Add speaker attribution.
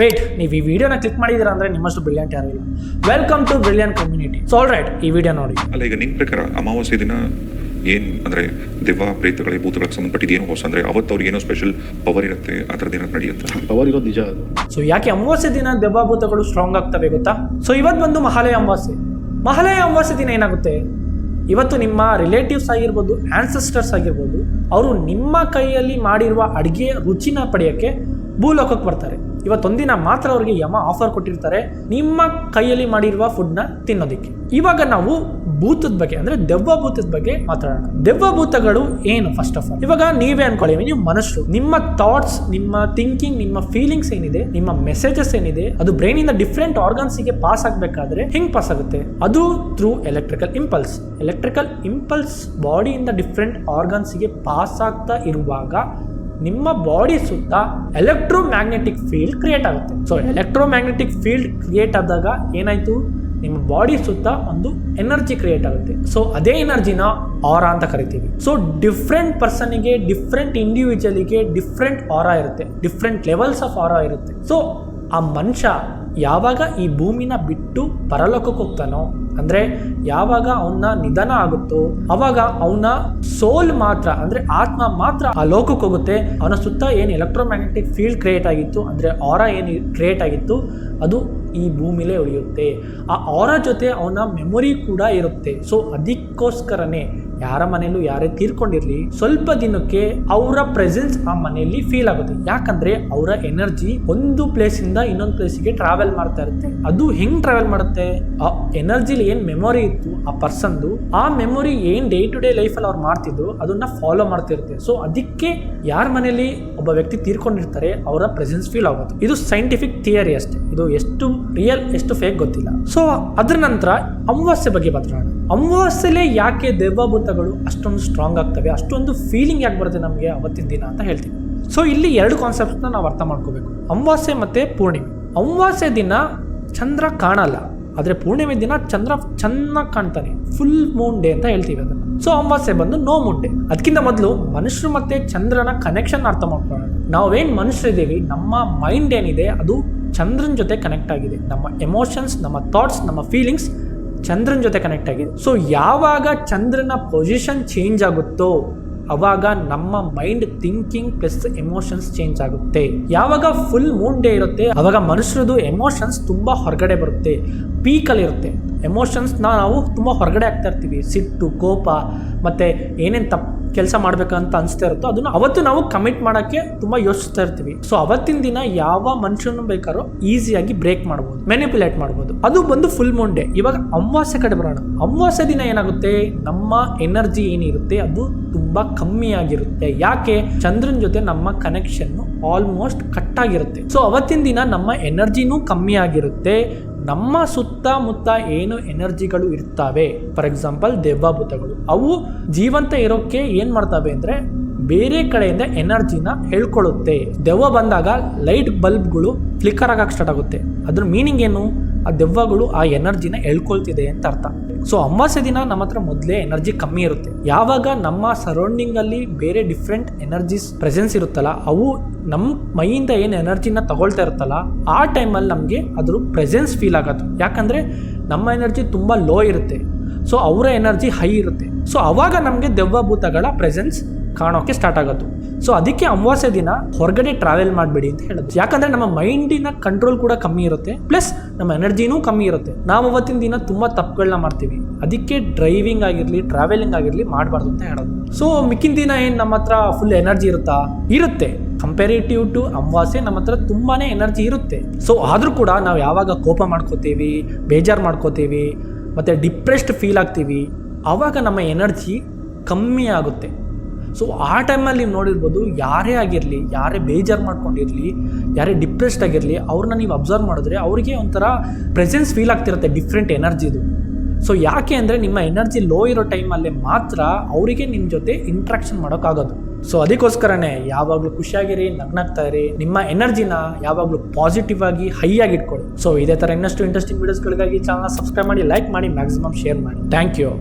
Speaker 1: Wait ನೀವು ಈ ವಿಡಿಯೋನ ಕ್ಲಿಕ್ ಮಾಡಿದೀರ ಅಂದ್ರೆ ನಿಮ್ಮಷ್ಟು ಬ್ರಿಲಿಯಂಟ್ ಯಾರು ಇಲ್ಲ. Welcome to brilliant community so all right ಈ ವಿಡಿಯೋ ನೋಡಿ.
Speaker 2: ಅಲ್ಲ ಈಗ ನಿಮ್ಮ ಪ್ರಕಾರ ಅಮಾವಾಸ್ಯೆ ದಿನ ಏನ್ ಅಂದ್ರೆ ದೆವ್ವ ಪ್ರೇತಗಳಿಗೆ ಭೂತಗಳಿಗೆ ಸಂಬಂಧಪಟ್ಟಿದ್ದು ಏನೋ ಹೊಸ ಅಂದ್ರೆ ಅವತ್ತು ಅವ್ರಿಗೆ ಏನೋ ಸ್ಪೆಷಲ್ ಪವರ್ ಇರುತ್ತೆ ಅದರ ದಿನ ಏನಾದ್ರು ನಡೆಯುತ್ತೆ?
Speaker 3: ಪವರ್ ಇರೋದು ನಿಜ. ಅದು
Speaker 1: ಸೊ ಯಾಕೆ ಅಮಾವಾಸ್ಯೆ ದಿನ ದೆವ್ವಭೂತಗಳು ಸ್ಟ್ರಾಂಗ್ ಆಗ್ತವೆ ಗೊತ್ತಾ? ಸೊ ಇವತ್ತು ಬಂದು ಮಹಾಲಯ ಅಮಾವಾಸ್ಯೆ. ಮಹಾಲಯ ಅಮಾವಾಸ್ಯೆ ದಿನ ಏನಾಗುತ್ತೆ? ಇವತ್ತು ನಿಮ್ಮ ರಿಲೇಟಿವ್ಸ್ ಆಗಿರ್ಬೋದು ಆನ್ಸೆಸ್ಟರ್ಸ್ ಆಗಿರ್ಬೋದು ಅವರು ನಿಮ್ಮ ಕೈಯಲ್ಲಿ ಮಾಡಿರುವ ಅಡುಗೆ ರುಚಿನ ಪಡೆಯೋಕ್ಕೆ ಭೂಲೋಕಕ್ಕೆ ಬರ್ತಾರೆ. ಇವತ್ತೊಂದಿನ ಮಾತ್ರ ಅವರಿಗೆ ಯಮ ಆಫರ್ ಕೊಟ್ಟಿರ್ತಾರೆ. ನಿಮ್ಮ ಕೈಯಲ್ಲಿ ಮಾಡಿರುವ ಫುಡ್ನ ತಿನ್ನೋದಕ್ಕೆ. ಇವಾಗ ನಾವು ಭೂತದ ಬಗ್ಗೆ ಅಂದ್ರೆ ದೆವ್ವ ಭೂತದ ಬಗ್ಗೆ ಮಾತಾಡೋಣ. ದೆವ್ವ ಭೂತಗಳು ಏನು ಫಸ್ಟ್ ಆಫ್ ಆಲ್ ಇವಾಗ ನೀವೇ ಅನ್ಕೊಳ್ಳಿ, ನೀವು ಮನುಷ್ಯರು. ನಿಮ್ಮ ಥಾಟ್ಸ್ ನಿಮ್ಮ ಥಿಂಕಿಂಗ್ ನಿಮ್ಮ ಫೀಲಿಂಗ್ಸ್ ಏನಿದೆ, ನಿಮ್ಮ ಮೆಸೇಜಸ್ ಏನಿದೆ, ಅದು ಬ್ರೈನ್ ಇಂದ ಡಿಫ್ರೆಂಟ್ ಆರ್ಗನ್ಸ್ಗೆ ಪಾಸ್ ಆಗಬೇಕಾದ್ರೆ ಹೆಂಗ್ ಪಾಸ್ ಆಗುತ್ತೆ? ಅದು through electrical impulse electrical impulse ಬಾಡಿಯಿಂದ different ಆರ್ಗನ್ಸ್ಗೆ ಪಾಸ್ ಆಗ್ತಾ ಇರುವಾಗ ನಿಮ್ಮ ಬಾಡಿ ಸುತ್ತ ಎಲೆಕ್ಟ್ರೋ ಮ್ಯಾಗ್ನೆಟಿಕ್ ಫೀಲ್ಡ್ ಕ್ರಿಯೇಟ್ ಆಗುತ್ತೆ. So electromagnetic field create ಆದಾಗ ಏನಾಯಿತು? ನಿಮ್ಮ ಬಾಡಿ ಸುತ್ತ ಒಂದು ಎನರ್ಜಿ ಕ್ರಿಯೇಟ್ ಆಗುತ್ತೆ. ಸೊ ಅದೇ ಎನರ್ಜಿನ ಆರ ಅಂತ ಕರಿತೀವಿ. ಸೊ ಡಿಫ್ರೆಂಟ್ ಪರ್ಸನಿಗೆ ಡಿಫ್ರೆಂಟ್ ಇಂಡಿವಿಜುವಲಿಗೆ ಡಿಫ್ರೆಂಟ್ ಆರ ಇರುತ್ತೆ. ಡಿಫ್ರೆಂಟ್ ಲೆವೆಲ್ಸ್ ಆಫ್ ಆರ ಇರುತ್ತೆ. ಸೊ ಆ ಮನುಷ್ಯ ಯಾವಾಗ ಈ ಭೂಮಿನ ಬಿಟ್ಟು ಪರಲೋಕಕ್ಕೆ ಹೋಗ್ತಾನೋ ಅಂದ್ರೆ ಯಾವಾಗ ಅವನ ನಿಧನ ಆಗುತ್ತೋ, ಅವಾಗ ಅವನ ಸೋಲ್ ಮಾತ್ರ, ಅಂದ್ರೆ ಆತ್ಮ ಮಾತ್ರ ಆ ಲೋಕಕ್ಕೆ ಹೋಗುತ್ತೆ. ಅವನ ಸುತ್ತ ಏನು ಎಲೆಕ್ಟ್ರೋಮ್ಯಾಗ್ನೆಟಿಕ್ ಫೀಲ್ಡ್ ಕ್ರಿಯೇಟ್ ಆಗಿತ್ತು, ಅಂದ್ರೆ ಆರ ಏನು ಕ್ರಿಯೇಟ್ ಆಗಿತ್ತು, ಅದು ಈ ಭೂಮಿಲೇ ಉಳಿಯುತ್ತೆ. ಆ ಆರ ಜೊತೆ ಅವನ ಮೆಮೊರಿ ಕೂಡ ಇರುತ್ತೆ. ಸೊ ಅದಕ್ಕೋಸ್ಕರನೇ ಯಾರ ಮನೆಯಲ್ಲೂ ಯಾರೇ ತೀರ್ಕೊಂಡಿರಲಿ, ಸ್ವಲ್ಪ ದಿನಕ್ಕೆ ಅವರ ಪ್ರೆಸೆನ್ಸ್ ಆ ಮನೆಯಲ್ಲಿ ಫೀಲ್ ಆಗುತ್ತೆ. ಯಾಕಂದ್ರೆ ಅವರ ಎನರ್ಜಿ ಒಂದು ಪ್ಲೇಸ್ ಇನ್ನೊಂದು ಪ್ಲೇಸಿಗೆ ಟ್ರಾವೆಲ್ ಮಾಡ್ತಾ ಇರುತ್ತೆ. ಅದು ಹೆಂಗ್ ಟ್ರಾವೆಲ್ ಮಾಡುತ್ತೆ? ಆ ಎನರ್ಜಿಲಿ ಏನ್ ಮೆಮೊರಿ ಇತ್ತು? ಆ ಪರ್ಸನ್ದು ಆ ಮೆಮೊರಿ ಏನ್ ಡೇ ಟು ಡೇ ಲೈಫಲ್ಲಿ ಅವ್ರು ಮಾಡ್ತಿದ್ರು, ಅದನ್ನ ಫಾಲೋ ಮಾಡ್ತಿರುತ್ತೆ ಸೊ ಅದಕ್ಕೆ ಯಾರ ಮನೆಯಲ್ಲಿ ಒಬ್ಬ ವ್ಯಕ್ತಿ ತೀರ್ಕೊಂಡಿರ್ತಾರೆ, ಅವರ ಪ್ರೆಸೆನ್ಸ್ ಫೀಲ್ ಆಗುತ್ತೆ ಇದು ಸೈಂಟಿಫಿಕ್ ಥಿಯರಿ ಅಷ್ಟೇ. ಇದು ಎಷ್ಟು ರಿಯಲ್ ಎಷ್ಟು ಫೇಕ್ ಗೊತ್ತಿಲ್ಲ. ಸೊ ಅದ್ರ ನಂತರ ಅಮಾವಾಸ್ಯೆ ಬಗ್ಗೆ ಮಾತಾಡೋಣ ಅಮಾವಾಸ್ಯೆಲೆ ಯಾಕೆ ದೆವ್ವಭೂತಗಳು ಅಷ್ಟೊಂದು ಸ್ಟ್ರಾಂಗ್ ಆಗ್ತವೆ, ಅಷ್ಟೊಂದು ಫೀಲಿಂಗ್ ಯಾಕೆ ಬರುತ್ತೆ ನಮಗೆ ಅವತ್ತಿನ ದಿನ ಅಂತ ಹೇಳ್ತೀವಿ ಸೊ ಇಲ್ಲಿ ಎರಡು ಕಾನ್ಸೆಪ್ಟ್ನ ನಾವು ಅರ್ಥ ಮಾಡ್ಕೋಬೇಕು. ಅಮಾವಾಸ್ಯೆ ಮತ್ತು ಪೂರ್ಣಿಮೆ. ಅಮಾವಾಸ್ಯೆ ದಿನ ಚಂದ್ರ ಕಾಣಲ್ಲ, ಆದರೆ ಪೂರ್ಣಿಮೆ ದಿನ ಚಂದ್ರ ಚೆನ್ನಾಗಿ ಕಾಣ್ತಾನೆ. ಫುಲ್ ಮೂನ್ ಡೇ ಅಂತ ಹೇಳ್ತೀವಿ ಅದನ್ನು. ಸೊ ಅಮಾವಾಸ್ಯೆ ಬಂದು ನೋ ಮೂನ್ ಡೇ ಅದಕ್ಕಿಂತ ಮೊದಲು ಮನುಷ್ಯರು ಮತ್ತು ಚಂದ್ರನ ಕನೆಕ್ಷನ್ ಅರ್ಥ ಮಾಡ್ಕೊಳ್ಳೋಣ. ನಾವೇನು ಮನುಷ್ಯರಿದ್ದೀವಿ ನಮ್ಮ ಮೈಂಡ್ ಏನಿದೆ, ಅದು ಚಂದ್ರನ ಜೊತೆ ಕನೆಕ್ಟ್ ಆಗಿದೆ. ನಮ್ಮ ಎಮೋಷನ್ಸ್ ನಮ್ಮ ಥಾಟ್ಸ್ ನಮ್ಮ ಫೀಲಿಂಗ್ಸ್ ಚಂದ್ರನ ಜೊತೆ ಕನೆಕ್ಟ್ ಆಗಿದೆ ಸೊ ಯಾವಾಗ ಚಂದ್ರನ ಪೊಸಿಷನ್ ಚೇಂಜ್ ಆಗುತ್ತೋ, ಅವಾಗ ನಮ್ಮ mind thinking plus emotions change ಆಗುತ್ತೆ. ಯಾವಾಗ ಫುಲ್ ಮೂನ್ ಡೇ ಇರುತ್ತೆ, ಅವಾಗ ಮನುಷ್ಯರದು ಎಮೋಷನ್ಸ್ ತುಂಬ ಹೊರಗಡೆ ಬರುತ್ತೆ. ಪೀಕಲ್ಲಿ ಇರುತ್ತೆ. ಎಮೋಷನ್ಸ್ನ ನಾವು ತುಂಬ ಹೊರಗಡೆ ಆಗ್ತಾ ಇರ್ತೀವಿ. ಸಿಟ್ಟು, ಕೋಪ, ಮತ್ತು ಏನೇನು ತಪ್ಪು ಕೆಲಸ ಮಾಡ್ಬೇಕಂತ ಅನಿಸ್ತಾ ಇರುತ್ತೋ ಅದನ್ನ ಅವತ್ತು ನಾವು ಕಮಿಟ್ ಮಾಡೋಕ್ಕೆ ತುಂಬ ಯೋಚಿಸ್ತಾ ಇರ್ತೀವಿ. ಸೊ ಅವತ್ತಿನ ದಿನ ಯಾವ ಮನುಷ್ಯನ ಬೇಕಾದ್ರೂ ಈಸಿಯಾಗಿ ಬ್ರೇಕ್ ಮಾಡ್ಬೋದು ಮೆನಿಪುಲೇಟ್ ಮಾಡ್ಬೋದು. ಅದು ಬಂದು ಫುಲ್ ಮೂನ್ ಡೇ ಇವಾಗ ಅಮಾವಾಸ್ಯೆ ಕಡೆ ಬರೋಣ. ಅಮಾವಾಸ್ಯೆ ದಿನ ಏನಾಗುತ್ತೆ? ನಮ್ಮ ಎನರ್ಜಿ ಏನಿರುತ್ತೆ? ಅದು ತುಂಬಾ ಕಮ್ಮಿ ಆಗಿರುತ್ತೆ ಯಾಕೆ? ಚಂದ್ರನ ಜೊತೆ ನಮ್ಮ ಕನೆಕ್ಷನ್ ಆಲ್ಮೋಸ್ಟ್ ಕಟ್ ಆಗಿರುತ್ತೆ. ಸೊ ಅವತ್ತಿನ ದಿನ ನಮ್ಮ ಎನರ್ಜಿನೂ ಕಮ್ಮಿ ಆಗಿರುತ್ತೆ ನಮ್ಮ ಸುತ್ತಮುತ್ತ ಏನು ಎನರ್ಜಿಗಳು ಇರ್ತವೆ? ಫಾರ್ ಎಕ್ಸಾಂಪಲ್ ದೆವ್ವಭೂತಗಳು. ಅವು ಜೀವಂತ ಇರೋಕ್ಕೆ ಏನು ಮಾಡ್ತವೆ ಅಂದರೆ ಬೇರೆ ಕಡೆಯಿಂದ ಎನರ್ಜಿನ ಹೇಳ್ಕೊಳ್ಳುತ್ತೆ. ದೆವ್ವ ಬಂದಾಗ ಲೈಟ್ ಬಲ್ಬ್ಗಳು ಫ್ಲಿಕ್ಕರ್ ಆಗಕ್ಕೆ ಸ್ಟಾರ್ಟ್ ಆಗುತ್ತೆ. ಅದ್ರ ಮೀನಿಂಗ್ ಏನು? ಆ ದೆವ್ವಗಳು ಆ ಎನರ್ಜಿನ ಎಳ್ಕೊಳ್ತಿದೆ ಅಂತ ಅರ್ಥ. ಸೊ ಅಮಾವಾಸ್ಯ ದಿನ ನಮ್ಮ ಹತ್ರ ಮೊದಲೇ ಎನರ್ಜಿ ಕಮ್ಮಿ ಇರುತ್ತೆ. ಯಾವಾಗ ನಮ್ಮ ಸರೌಂಡಿಂಗ್ ಅಲ್ಲಿ ಬೇರೆ ಡಿಫ್ರೆಂಟ್ ಎನರ್ಜೀಸ್ ಪ್ರೆಸೆನ್ಸ್ ಇರುತ್ತಲ್ಲ, ಅವು ನಮ್ಮ ಮೈಯಿಂದ ಏನು ಎನರ್ಜಿನ ತಗೊಳ್ತಾ ಇರುತ್ತಲ್ಲ, ಆ ಟೈಮಲ್ಲಿ ನಮಗೆ ಅದ್ರ ಪ್ರೆಸೆನ್ಸ್ ಫೀಲ್ ಆಗೋದು. ಯಾಕಂದ್ರೆ ನಮ್ಮ ಎನರ್ಜಿ ತುಂಬ ಲೋ ಇರುತ್ತೆ. ಸೊ ಅವರ ಎನರ್ಜಿ ಹೈ ಇರುತ್ತೆ. ಸೊ ಅವಾಗ ನಮಗೆ ದೆವ್ವಭೂತಗಳ ಪ್ರೆಸೆನ್ಸ್ ಕಾಣೋಕೆ ಸ್ಟಾರ್ಟ್ ಆಗೋದು. ಸೊ ಅದಕ್ಕೆ ಅಮಾವಾಸ್ಯ ದಿನ ಹೊರಗಡೆ ಟ್ರಾವೆಲ್ ಮಾಡಬೇಡಿ ಅಂತ ಹೇಳೋದು. ಯಾಕಂದ್ರೆ ನಮ್ಮ ಮೈಂಡಿನ ಕಂಟ್ರೋಲ್ ಕೂಡ ಕಮ್ಮಿ ಇರುತ್ತೆ ಪ್ಲಸ್ ನಮ್ಮ ಎನರ್ಜಿನೂ ಕಮ್ಮಿ ಇರುತ್ತೆ. ನಾವು ಅವತ್ತಿನ ದಿನ ತುಂಬ ತಪ್ಪುಗಳನ್ನ ಮಾಡ್ತೀವಿ. ಅದಕ್ಕೆ ಡ್ರೈವಿಂಗ್ ಆಗಿರಲಿ ಟ್ರಾವೆಲಿಂಗ್ ಆಗಿರಲಿ ಮಾಡಬಾರ್ದು ಅಂತ ಹೇಳೋದು. ಸೊ ಮಿಕ್ಕಿನ ದಿನ ಏನು ನಮ್ಮ ಹತ್ರ ಫುಲ್ ಎನರ್ಜಿ ಇರುತ್ತಾ? ಇರುತ್ತೆ. ಕಂಪೇರಿಟಿವ್ ಟು ಅಮಾವಾಸ್ಯೆ ನಮ್ಮ ಹತ್ರ ತುಂಬಾನೇ ಎನರ್ಜಿ ಇರುತ್ತೆ. ಸೊ ಆದರೂ ಕೂಡ ನಾವು ಯಾವಾಗ ಕೋಪ ಮಾಡ್ಕೋತೀವಿ, ಬೇಜಾರು ಮಾಡ್ಕೋತೀವಿ, ಮತ್ತು ಡಿಪ್ರೆಸ್ಡ್ ಫೀಲ್ ಆಗ್ತೀವಿ ಆವಾಗ ನಮ್ಮ ಎನರ್ಜಿ ಕಮ್ಮಿ ಆಗುತ್ತೆ. ಸೊ ಆ ಟೈಮಲ್ಲಿ ನೀವು ನೋಡಿರ್ಬೋದು, ಯಾರೇ ಆಗಿರಲಿ, ಯಾರೇ ಬೇಜಾರು ಮಾಡ್ಕೊಂಡಿರಲಿ, ಯಾರೇ ಡಿಪ್ರೆಸ್ಡ್ ಆಗಿರಲಿ, ಅವ್ರನ್ನ ನೀವು ಅಬ್ಸರ್ವ್ ಮಾಡಿದ್ರೆ ಅವರಿಗೆ ಒಂಥರ ಪ್ರೆಸೆನ್ಸ್ ಫೀಲ್ ಆಗ್ತಿರುತ್ತೆ ಡಿಫ್ರೆಂಟ್ ಎನರ್ಜಿದು ಸೊ ಯಾಕೆ ಅಂದರೆ ನಿಮ್ಮ ಎನರ್ಜಿ ಲೋ ಇರೋ ಟೈಮಲ್ಲಿ ಮಾತ್ರ ಅವರಿಗೆ ನಿಮ್ಮ ಜೊತೆ ಇಂಟ್ರಾಕ್ಷನ್ ಮಾಡೋಕ್ಕಾಗೋದು. ಸೊ ಅದಕ್ಕೋಸ್ಕರನೇ ಯಾವಾಗಲೂ ಖುಷಿಯಾಗಿರಿ, ನಗ್ನಾಗ್ತಾ ಇರಿ, ನಿಮ್ಮ ಎನರ್ಜಿನ ಯಾವಾಗಲೂ ಪಾಸಿಟಿವ್ ಆಗಿ ಹೈ ಆಗಿ ಇಟ್ಕೊಳ್ಳಿ. ಸೊ ಇದೇ ಥರ ಇನ್ನಷ್ಟು ಇಂಟ್ರೆಸ್ಟಿಂಗ್ ವೀಡಿಯೋಸ್ಗಳಿಗಾಗಿ ಚಾನಲ್ ಸಬ್ಸ್ಕ್ರೈಬ್ ಮಾಡಿ ಲೈಕ್ ಮಾಡಿ ಮ್ಯಾಕ್ಸಿಮಮ್ ಶೇರ್ ಮಾಡಿ. Thank you